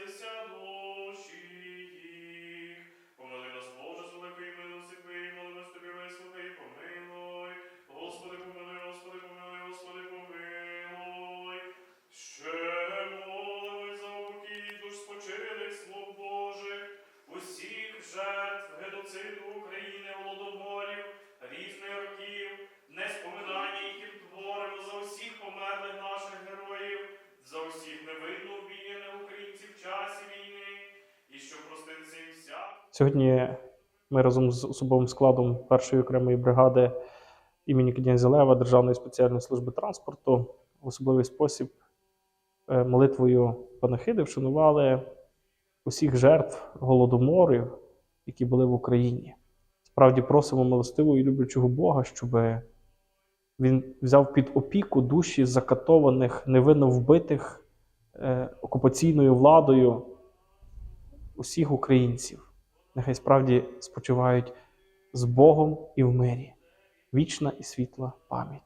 спаслися душі їх. Помили нас, Боже, з великої милости Твоєї, нас Тобі, вислухай помилуй. Господи, помилуй, Господи, помилуй, Господи, помилуй. Ще молимось за упокій душ спочилих слов Божих, усіх жертв геноциду України, Сьогодні ми разом з особовим складом першої окремої бригади імені князя Лева Державної спеціальної служби транспорту в особливий спосіб е, молитвою панахиди вшанували усіх жертв голодоморів, які були в Україні. Справді просимо милостивого і люблячого Бога, щоб він взяв під опіку душі закатованих, невинно вбитих е, окупаційною владою усіх українців нехай справді спочивають з Богом і в мирі. Вічна і світла пам'ять.